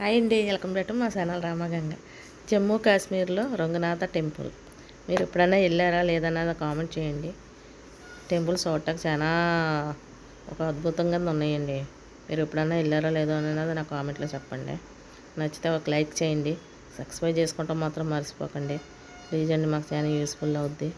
Hi అండి welcome back to మా channel Ramaganga. Jammu కాశ్మీర్లో రంగనాథ టెంపుల్. మీరు ఎప్పుడైనా వెళ్ళారా లేదన్నది కామెంట్ చేయండి. టెంపుల్ చూడటానికి చాలా ఒక అద్భుతంగా ఉన్నాయండి. మీరు ఎప్పుడైనా వెళ్ళారా లేదో అన్నది నా కామెంట్లో చెప్పండి. నచ్చితే ఒక లైక్ చేయండి. సబ్స్క్రైబ్ చేసుకుంటాం మాత్రం మర్చిపోకండి. ప్లీజ్ అండి మాకు చాలా యూస్ఫుల్ అవుద్ది.